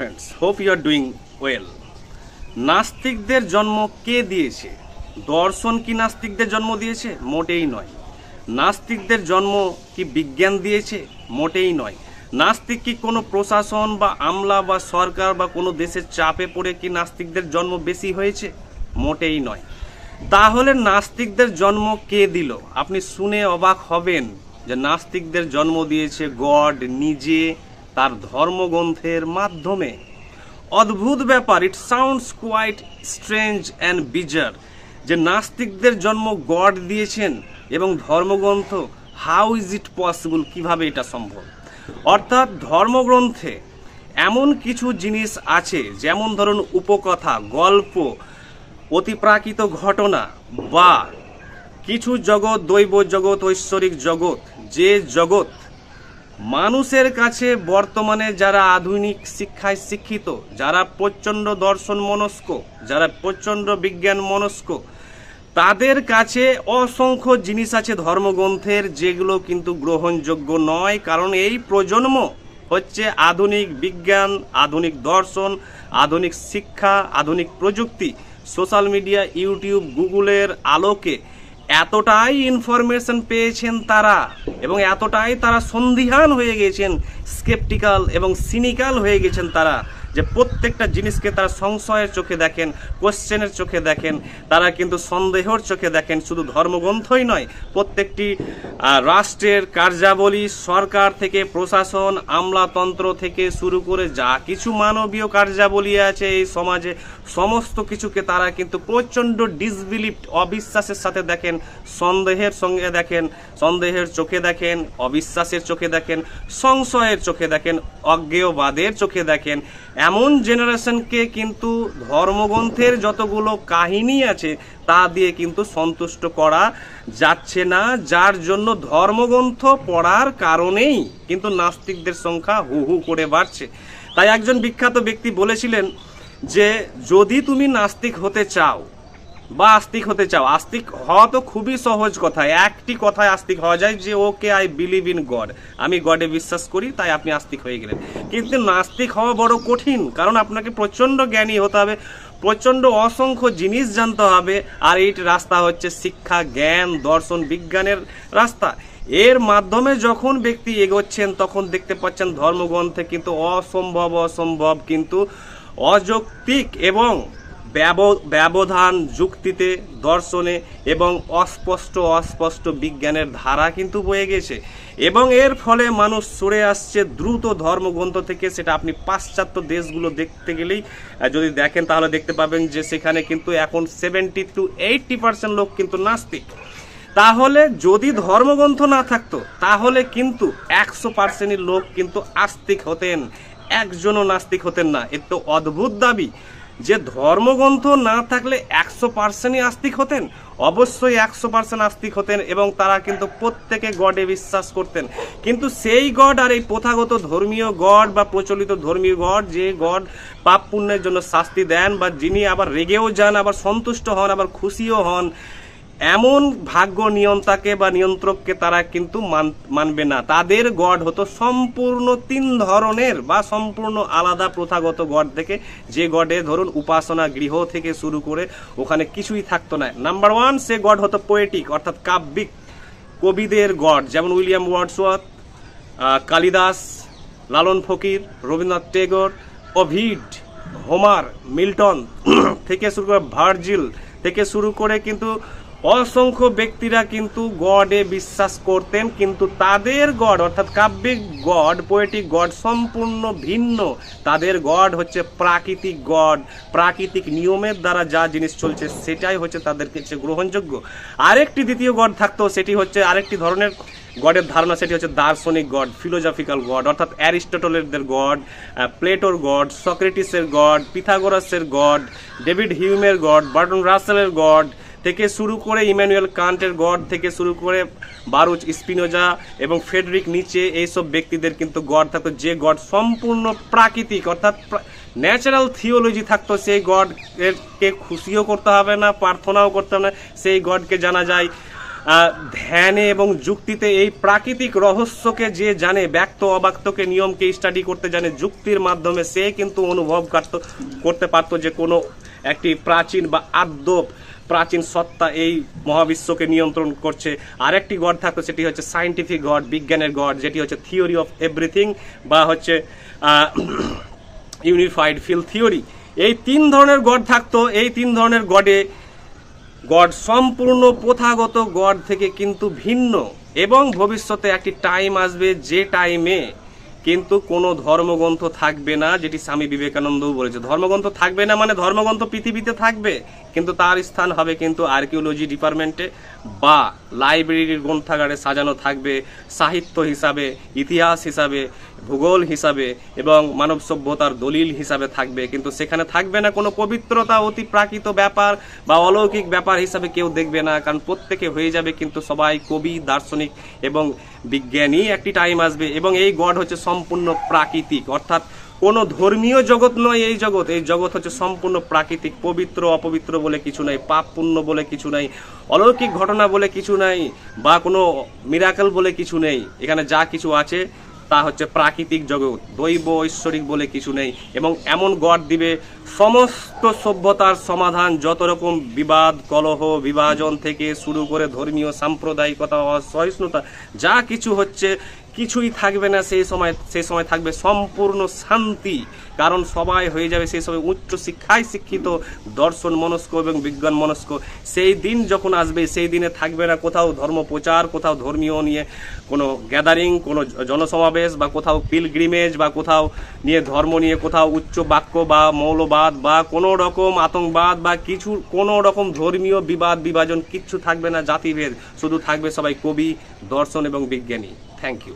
Friends hope you are doing well নাস্তিকদের জন্ম কে দিয়েছে? দর্শন কি নাস্তিকদের জন্ম দিয়েছে? মোটেই নয়। নাস্তিকদের জন্ম কি বিজ্ঞান দিয়েছে? মোটেই নয়। নাস্তিক কি কোনো প্রশাসন বা আমলা বা সরকার বা কোনো দেশের চাপে পড়ে কি নাস্তিকদের জন্ম বেশি হয়েছে? মোটেই নয়। তাহলে নাস্তিকদের জন্ম কে দিল? আপনি শুনে অবাক হবেন যে নাস্তিকদের জন্ম দিয়েছে গড, নিজে তার ধর্মগ্রন্থের মাধ্যমে। অদ্ভুত ব্যাপার it sounds quite strange and bizarre যে নাস্তিকদের জন্ম গড দিয়েছেন এবং ধর্মগ্রন্থ হাউ ইজ ইট পসিবল কীভাবে এটা সম্ভব? অর্থাৎ ধর্মগ্রন্থে এমন কিছু জিনিস আছে, যেমন ধরুন উপকথা, গল্প, অতিপ্রাকৃত ঘটনা, বা কিছু জগৎ, দৈব জগৎ, ঐশ্বরিক জগৎ, যে জগৎ মানুষের কাছে বর্তমানে যারা আধুনিক শিক্ষায় শিক্ষিত, যারা প্রচণ্ড দর্শন মনস্ক, যারা প্রচণ্ড বিজ্ঞান মনস্ক, তাদের কাছে অসংখ্য জিনিস আছে ধর্মগ্রন্থের যেগুলো কিন্তু গ্রহণযোগ্য নয়। কারণ এই প্রজন্ম হচ্ছে আধুনিক বিজ্ঞান, আধুনিক দর্শন, আধুনিক শিক্ষা, আধুনিক প্রযুক্তি। সোশ্যাল মিডিয়া, ইউটিউব, গুগলের আলোকে এতটাই ইনফরমেশন পেয়েছেন তারা এবং এতটাই তারা সন্দিহান হয়ে গেছেন স্কেপটিক্যাল এবং সিনিক্যাল হয়ে গেছেন তারা। যে প্রত্যেকটা জিনিসকে তারা সংশয়ের চোখে দেখেন, কোশ্চেনের চোখে দেখেন, তারা কিন্তু সন্দেহর চোখে দেখেন, শুধু ধর্মগ্রন্থই নয়, প্রত্যেকটি রাষ্ট্রের কার্যাবলী, সরকার থেকে, প্রশাসন, আমলাতন্ত্র থেকে শুরু করে যা কিছু মানবীয় কার্যাবলী আছে এই সমাজে, সমস্ত কিছুকে তারা কিন্তু প্রচণ্ড ডিসবিলিভ অবিশ্বাসের সাথে দেখেন, সন্দেহের সঙ্গে দেখেন, সন্দেহের চোখে দেখেন, অবিশ্বাসের চোখে দেখেন, সংশয়ের চোখে দেখেন, অজ্ঞেয়বাদের চোখে দেখেন এমন জেনারেশনকে কিন্তু ধর্মগ্রন্থের যতগুলো কাহিনী আছে, তা দিয়ে কিন্তু সন্তুষ্ট করা যাচ্ছে না। যার জন্য ধর্মগ্রন্থ পড়ার কারণেই কিন্তু নাস্তিকদের সংখ্যা হু হু করে বাড়ছে। তাই একজন বিখ্যাত ব্যক্তি বলেছিলেন যে, যদি তুমি নাস্তিক হতে চাও বা আস্তিক হতে চাও। আস্তিক হওয়া তো খুবই সহজ কথা। একটি কথায় আস্তিক হওয়া যায় যে, okay, I believe in God. আমি গডে বিশ্বাস করি, তাই আপনি আস্তিক হয়ে গেলেন। কিন্তু নাস্তিক হওয়া বড় কঠিন, কারণ আপনাকে প্রচণ্ড জ্ঞানী হতে হবে, প্রচণ্ড অসংখ্য জিনিস জানতে হবে, আর এই রাস্তা হচ্ছে শিক্ষা, জ্ঞান, দর্শন, বিজ্ঞানের রাস্তা। এর মাধ্যমে যখন ব্যক্তি এগোচ্ছেন, তখন দেখতে পাচ্ছেন ধর্মগ্রন্থে কিন্তু অসম্ভব অসম্ভব, কিন্তু অযৌক্তিক এবং ব্যবধান যুক্তিতে, দর্শনে এবং অস্পষ্ট অস্পষ্ট বিজ্ঞানের ধারা কিন্তু বয়ে গেছে। এবং এর ফলে মানুষ সরে আসছে দ্রুত ধর্মগ্রন্থ থেকে, সেটা আপনি পাশ্চাত্য দেশগুলো দেখতে গেলেই যদি দেখেন তাহলে দেখতে পাবেন যে সেখানে কিন্তু এখন সেভেন্টি টু এইটটি পার্সেন্ট লোক কিন্তু নাস্তিক। তাহলে যদি ধর্মগ্রন্থ না থাকতো, তাহলে কিন্তু একশো পার্সেন্টের লোক কিন্তু আস্তিক হতেন, একজনও নাস্তিক হতেন না। এর তো অদ্ভুত দাবি। যে ধর্মগ্রন্থ না থাকলে একশো পার্সেন্টই আস্তিক হতেন, অবশ্যই একশো পার্সেন্ট আস্তিক হতেন এবং তারা কিন্তু প্রত্যেকে গডে বিশ্বাস করতেন। কিন্তু সেই গড আর এই প্রথাগত ধর্মীয় গড বা প্রচলিত ধর্মীয় গড, যে গড পাপ পুণ্যের জন্য শাস্তি দেন বা যিনি আবার রেগেও যান, আবার সন্তুষ্ট হন, আবার খুশিও হন এমন ভাগ্য নিয়ন্তাকে বা নিয়ন্ত্রককে তারা কিন্তু মান- মানবে না। তাদের গড হতো সম্পূর্ণ তিন ধরনের বা সম্পূর্ণ আলাদা প্রথাগত গড থেকে। যে গডে ধরুন উপাসনা গৃহ থেকে শুরু করে ওখানে কিছুই থাকতো না। নাম্বার ওয়ান সে গড হতো পোয়েটিক অর্থাৎ কাব্যিক। কবিদের গড, যেমন William Wordsworth Kalidas, Lalon Fakir, Rabindranath Tagore Ovid Homer, Milton থেকে শুরু করে ভার্জিল থেকে শুরু করে কিন্তু অসংখ্য ব্যক্তিরা কিন্তু গডে বিশ্বাস করতেন, কিন্তু তাদের গড, অর্থাৎ কাব্যিক গড পোয়েটিক গড সম্পূর্ণ ভিন্ন। তাদের গড হচ্ছে প্রাকৃতিক গড, প্রাকৃতিক নিয়মের দ্বারা যা জিনিস চলছে সেটাই হচ্ছে তাদের কাছে গ্রহণযোগ্য। আরেকটি দ্বিতীয় গড থাকতো, সেটি হচ্ছে আরেকটি ধরনের গডের ধারণা, সেটি হচ্ছে দার্শনিক গড ফিলোজফিক্যাল গড, অর্থাৎ অ্যারিস্টটলের গড প্লেটোর গড, সক্রেটিসের গড, পিথাগোরাসের গড, ডেভিড হিউমের গড, বার্টন রাসেলের গড থেকে শুরু করে ইম্যানুয়েল কান্টের গড থেকে শুরু করে বারুচ, স্পিনোজা এবং ফেডরিক নিচে এইসব ব্যক্তিদের কিন্তু গড থাকতো। যে গড সম্পূর্ণ প্রাকৃতিক, অর্থাৎ ন্যাচারাল থিওলজি থাকতো, সেই গডকে খুশিও করতে হবে না, প্রার্থনাও করতে হবে না, সেই গডকে জানা যায় ধ্যানে এবং যুক্তিতে এই প্রাকৃতিক রহস্যকে যে জানে, ব্যক্ত অবাক্তকে নিয়মকে স্টাডি করতে জানে, যুক্তির মাধ্যমে সে কিন্তু অনুভব করতে পারতো যে কোনো একটি প্রাচীন বা আদ্য প্রাচীন সত্তা এই মহাবিশ্বকে নিয়ন্ত্রণ করছে। আরেকটি গড থাকতো সেটি হচ্ছে সায়েন্টিফিক গড, বিজ্ঞানের গড, যেটি হচ্ছে থিওরি অফ এভরিথিং বা হচ্ছে ইউনিফাইড ফিল থিওরি এই তিন ধরনের গড থাকতো। এই তিন ধরনের গডে গড সম্পূর্ণ প্রথাগত গড থেকে কিন্তু ভিন্ন এবং ভবিষ্যতে একটি টাইম আসবে যে টাইমে কিন্তু কোনো ধর্মগ্রন্থ থাকবে না, যেটি স্বামী বিবেকানন্দও বলেছে। ধর্মগ্রন্থ থাকবে না মানে ধর্মগ্রন্থ পৃথিবীতে থাকবে? কিন্তু তার স্থান হবে কিন্তু আর্কিওলজি ডিপার্টমেন্টে বা লাইব্রেরির গ্রন্থাগারে সাজানো থাকবে, সাহিত্য হিসাবে, ইতিহাস হিসাবে, ভূগোল হিসাবে এবং মানব সভ্যতার দলিল হিসাবে থাকবে। কিন্তু সেখানে থাকবে না কোনো পবিত্রতা, অতি প্রাকৃত ব্যাপার বা অলৌকিক ব্যাপার হিসাবে কেউ দেখবে না, কারণ প্রত্যেকে হয়ে যাবে কিন্তু সবাই কবি, দার্শনিক এবং বিজ্ঞানী। একটি টাইম আসবে এবং এই গড হচ্ছে সম্পূর্ণ প্রাকৃতিক, অর্থাৎ কোনো ধর্মীয় জগৎ নয় এই জগৎ। এই জগৎ হচ্ছে সম্পূর্ণ প্রাকৃতিক, পবিত্র, অপবিত্র বলে কিছু নাই পাপ পুণ্য বলে কিছু নাই, অলৌকিক ঘটনা বলে কিছু নাই, বা কোনো মিরাকল বলে কিছু নেই। এখানে যা কিছু আছে, তা হচ্ছে প্রাকৃতিক জগৎ, দৈব, ঐশ্বরিক বলে কিছু নেই। এবং এমন গড় দিবে, সমস্ত সভ্যতার সমাধান, যত রকম বিবাদ, কলহ, বিভাজন থেকে শুরু করে ধর্মীয়, সাম্প্রদায়িকতা, অসহিষ্ণুতা, যা কিছু হচ্ছে কিছুই থাকবে না, সেই সময় সেই সময় থাকবে সম্পূর্ণ শান্তি। কারণ সবাই হয়ে যাবে সেই সময় উচ্চ শিক্ষায় শিক্ষিত, দর্শন মনস্ক এবং বিজ্ঞান মনস্ক। সেই দিন যখন আসবে, সেই দিনে থাকবে না কোথাও ধর্ম প্রচার, কোথাও ধর্মীয় নিয়ে কোনো গ্যাদারিং কোনো জনসমাবেশ বা কোথাও পিলগ্রিমেজ বা কোথাও নিয়ে ধর্ম নিয়ে কোথাও উচ্চ বাক্য বা মৌলবাদ বা কোনো রকম আতঙ্কবাদ বা কিছু, কোনো রকম ধর্মীয় বিবাদ, বিভাজন কিচ্ছু থাকবে না, জাতিভেদ। শুধু থাকবে সবাই কবি দর্শন এবং বিজ্ঞানী। Thank you